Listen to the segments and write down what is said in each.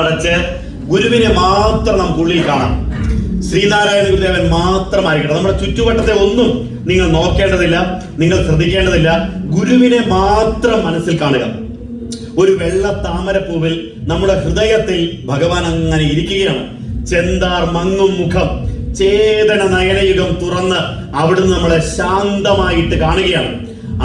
അടച്ച് ഗുരുവിനെ മാത്രം നമുക്ക് ഉള്ളിൽ കാണാം. ശ്രീനാരായണ ഗുരുദേവൻ മാത്രമായിരിക്കണം നമ്മുടെ ചുറ്റുവട്ടത്തെ ഒന്നും നിങ്ങൾ നോക്കേണ്ടതില്ല നിങ്ങൾ ശ്രദ്ധിക്കേണ്ടതില്ല. ഗുരുവിനെ മാത്രം മനസ്സിൽ കാണുക. ഒരു വെള്ള താമരപ്പൂവിൽ നമ്മുടെ ഹൃദയത്തിൽ ഭഗവാൻ അങ്ങനെ ഇരിക്കുകയാണ്. ചെന്താർ മങ്ങും മുഖം ചേതന നയനയുഗം തുറന്ന് അവിടുന്ന് നമ്മളെ ശാന്തമായിട്ട് കാണുകയാണ്.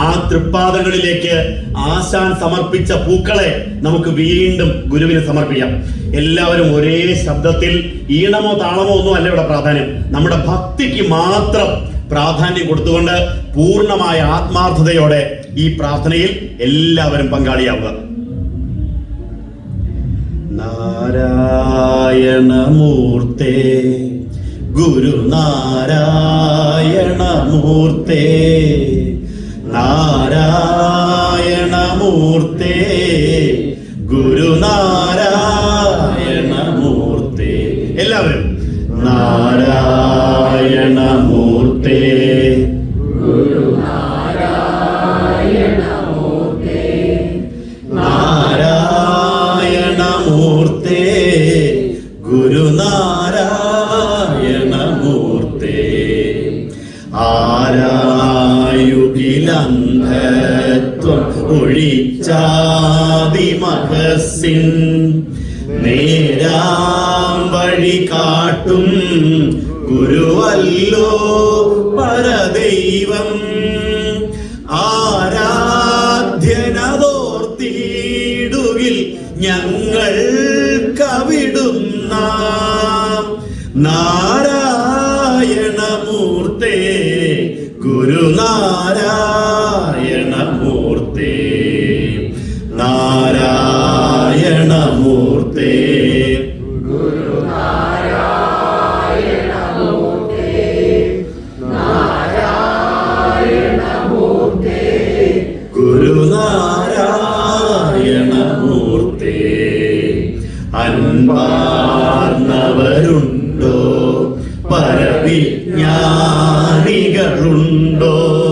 ആ തൃപ്പാദങ്ങളിലേക്ക് ആശാൻ സമർപ്പിച്ച പൂക്കളെ നമുക്ക് വീണ്ടും ഗുരുവിന് സമർപ്പിക്കാം. എല്ലാവരും ഒരേ ശബ്ദത്തിൽ ഈണമോ താളമോ ഒന്നും അല്ല ഇവിടെ പ്രാധാന്യം. നമ്മുടെ ഭക്തിക്ക് മാത്രം പ്രാധാന്യം കൊടുത്തുകൊണ്ട് പൂർണമായ ആത്മാർത്ഥതയോടെ ഈ പ്രാർത്ഥനയിൽ എല്ലാവരും പങ്കാളിയാവുക. നാരായണമൂർത്തേ ഗുരുനാരായണമൂർത്തേ. നാരായണമൂർത്തേ ഗുരുനാരായണമൂർത്തേ. എല്ലാവരും നാരായണമൂർത്തേ. ആരായുകിലന്ധത്വം ഒഴിച്ചാതിമഹസിൻ. നേരാം വഴി കാട്ടും ഗുരുവല്ലോ പരദൈവം. ആരാധ്യനതോർത്തിയിടുകിൽ ഞങ്ങൾ കവിടുന്ന നാരായണമൂർത്തേ ഗുരുനാരായണമൂർത്തേ നാരായണമൂർത്തേ. ഗുരുനാരായണമൂർത്തേ. അൻപാർന്നവരുണ്ടോ? പരവിജ്ഞാനികളുണ്ടോ?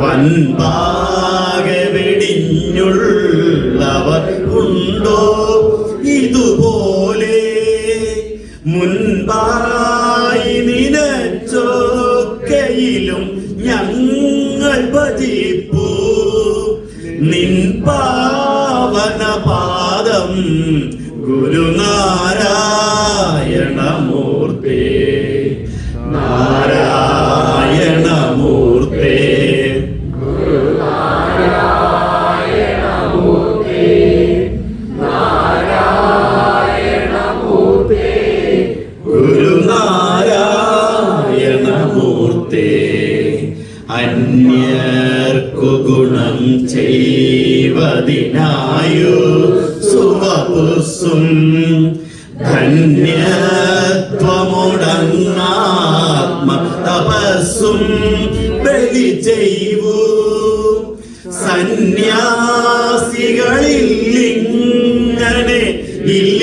വൻപാകെ വെടിഞ്ഞുള്ളവർ ഉണ്ടോ? ഇതുപോലെ മുൻപായി നിനച്ചൊക്കെയിലും ഞങ്ങൾ ഭജിപ്പൂ. നിൻ പാവന പാദം ഗുരുനാരായണമൂർത്തി. നാരായണമൂർത്തേ അന്യർക്കു ഗുണം ചെയ്വതിനായു സുവപുസും ധന്യത്വമുടങ്ങാത്മ തപസ്സും ബലി ചെയ്യൂ സന്യാസികളിൽ ഇങ്ങനെ ഇല്ലില്ലമിയെന്നോർ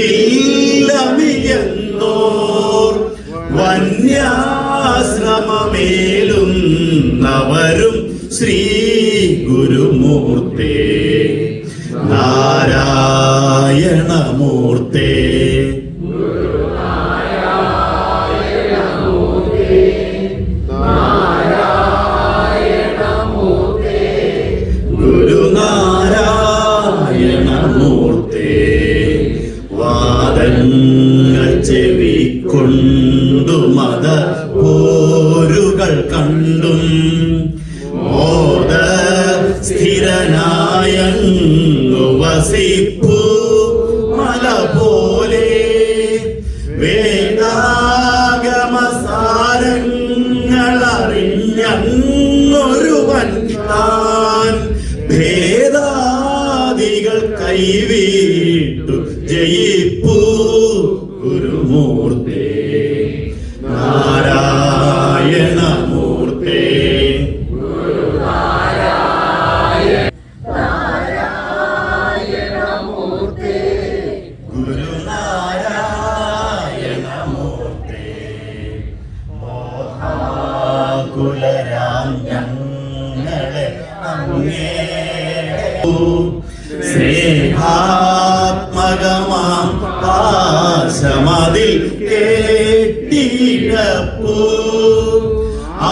നവരും ശ്രീ ഗുരുമൂർത്തേ. നാരായണമൂർത്തേ. വാദങ്ങൾ ചെവിക്കൊണ്ടു മത പോരുകൾ കണ്ടും ഓത സ്ഥിരനായ വസിപ്പു മല പോലെ വേദാഗമസാരങ്ങളറിഞ്ഞൊരുവൻ താൻ ഭേദാദികൾ കൈവീട്ടു ജയിപ്പൂ ഗുരുമൂർത്തേ. കേട്ടിടപ്പൂ.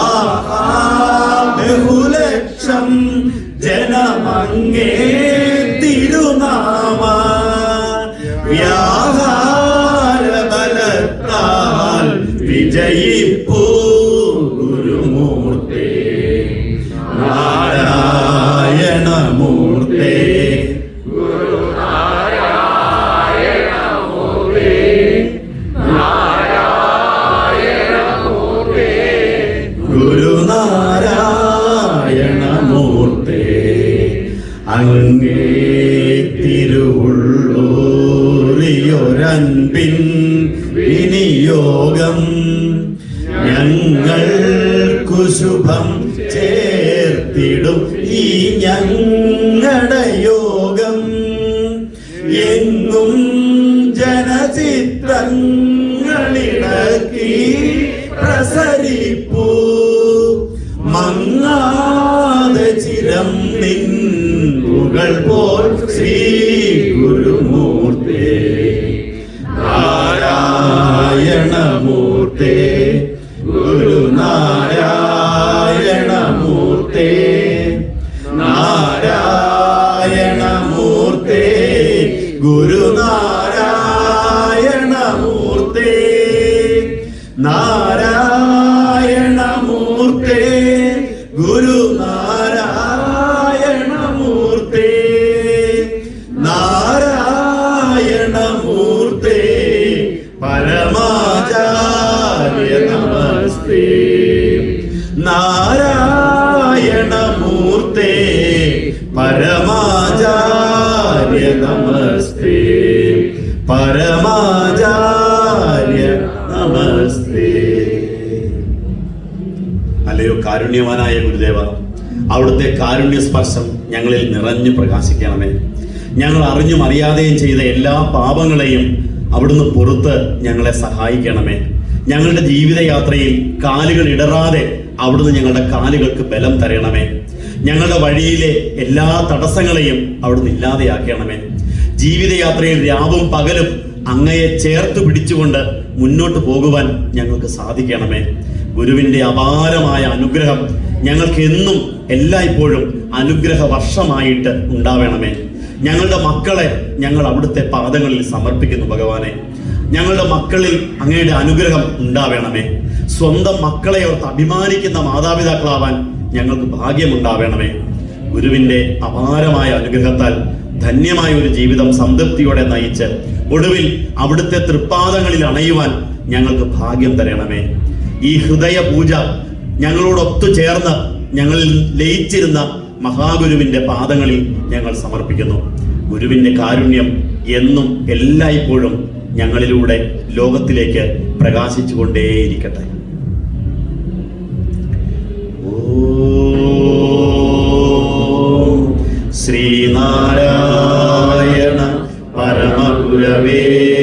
ആഹാ ബഹുലക്ഷം ജനമങ്ങേ തിരുനാമ വ്യാഹാര ബലത്താൽ വിജയിപ്പൂ. ഗുരുനാരായണമൂർത്തേ അങ്ങേ തിരുവുള്ളൂരിയൊരൻപിൻ വിനിയോഗം ഞങ്ങൾക്കു ശുഭം ചേർത്തിടും ഈ ഞങ്ങളുടെ യോഗം. ചിരം നിൻപുകൾ പോൽ ശ്രീ ഗുരുമൂർത്തേ. പരമാചാര്യ നമസ്തേ. അല്ലയോ കാരുണ്യവാനായ ഗുരുദേവ അവിടുത്തെ കാരുണ്യ സ്പർശം ഞങ്ങളിൽ നിറഞ്ഞു പ്രകാശിക്കണമേ. ഞങ്ങൾ അറിഞ്ഞും അറിയാതെയും ചെയ്ത എല്ലാ പാപങ്ങളെയും അവിടുന്ന് പുറത്ത് ഞങ്ങളെ സഹായിക്കണമേ. ഞങ്ങളുടെ ജീവിതയാത്രയിൽ കാലുകൾ ഇടറാതെ അവിടുന്ന് ഞങ്ങളുടെ കാലുകൾക്ക് ബലം തരണമേ. ഞങ്ങളുടെ വഴിയിലെ എല്ലാ തടസ്സങ്ങളെയും അവിടുന്ന് ഇല്ലാതെയാക്കണമേ. ജീവിതയാത്രയിൽ രാവും പകലും അങ്ങയെ ചേർത്ത് പിടിച്ചുകൊണ്ട് മുന്നോട്ട് പോകുവാൻ ഞങ്ങൾക്ക് സാധിക്കണമേ. ഗുരുവിന്റെ അപാരമായ അനുഗ്രഹം ഞങ്ങൾക്ക് എന്നും എല്ലായ്പ്പോഴും അനുഗ്രഹ വർഷമായിട്ട് ഉണ്ടാവണമേ. ഞങ്ങളുടെ മക്കളെ ഞങ്ങൾ അവിടുത്തെ പാദങ്ങളിൽ സമർപ്പിക്കുന്നു ഭഗവാനെ. ഞങ്ങളുടെ മക്കളിൽ അങ്ങയുടെ അനുഗ്രഹം ഉണ്ടാവണമേ. സ്വന്തം മക്കളെ ഓർത്ത് അഭിമാനിക്കുന്ന മാതാപിതാക്കളാവാൻ ഞങ്ങൾക്ക് ഭാഗ്യമുണ്ടാവണമേ. ഗുരുവിന്റെ അപാരമായ അനുഗ്രഹത്താൽ ധന്യമായ ഒരു ജീവിതം സംതൃപ്തിയോടെ നയിച്ച് ഒടുവിൽ അവിടുത്തെ തൃപ്പാദങ്ങളിൽ അണയുവാൻ ഞങ്ങൾക്ക് ഭാഗ്യം തരണമേ. ഈ ഹൃദയ പൂജ ഞങ്ങളോടൊത്തു ചേർന്ന് ഞങ്ങളിൽ ലയിച്ചിരുന്ന മഹാഗുരുവിന്റെ പാദങ്ങളിൽ ഞങ്ങൾ സമർപ്പിക്കുന്നു. ഗുരുവിന്റെ കാരുണ്യം എന്നും എല്ലായ്പ്പോഴും ഞങ്ങളിലൂടെ ലോകത്തിലേക്ക് പ്രകാശിച്ചുകൊണ്ടേയിരിക്കട്ടെ. Baby.